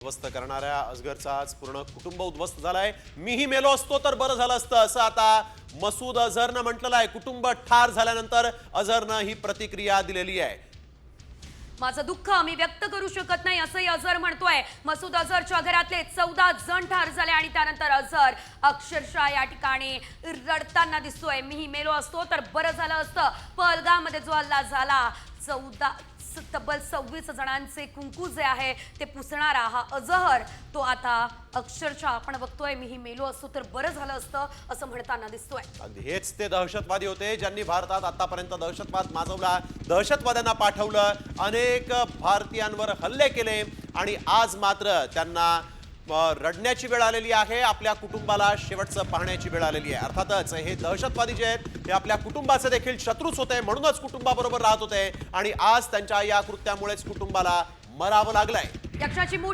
उद्ध्वस्त करणाऱ्या अजगरचा आज पूर्ण कुटुंब उद्ध्वस्त झालाय. मीही मेलो असतो तर बरं झालं असतं असं आता मसूद अझरनं म्हटलेलं आहे. कुटुंब ठार झाल्यानंतर अझरनं ही प्रतिक्रिया दिलेली आहे. माझं दुःख मी व्यक्त करू शकत नाही असंही अझर म्हणतोय. मसूद अझरच्या घरातले चौदा जण ठार झाले आणि त्यानंतर अझर अक्षरशः या ठिकाणी रडताना दिसतोय. मीही मेलो असतो तर बरं झालं असतं. पहलगामध्ये जो हल्ला झाला चौदा तब्बल सव्वीस जणांचे कुंकू जे आहे ते पुसणारा हा अजहर तो आता अक्षरशः आपण बघतोय मीही मेलो असतो तर बरं झालं असतं असं म्हणताना दिसतोय. अगदी. हेच ते दहशतवादी होते ज्यांनी भारतात आतापर्यंत दहशतवाद माजवला. दहशतवाद्यांना पाठवलं. अनेक भारतीयांवर हल्ले केले आणि आज मात्र त्यांना रडण्याची वेळ आलेली आहे. आपल्या कुटुंबाला शेवटचं पाहण्याची वेळ आलेली आहे. अर्थातच हे दहशतवादी जे आहेत हे आपल्या कुटुंबाचे देखील शत्रूच होते. म्हणूनच कुटुंबाबरोबर राहत होते. आणि आज त्यांच्या या कृत्यामुळेच कुटुंबाला मरावं लागलंय. यक्षाची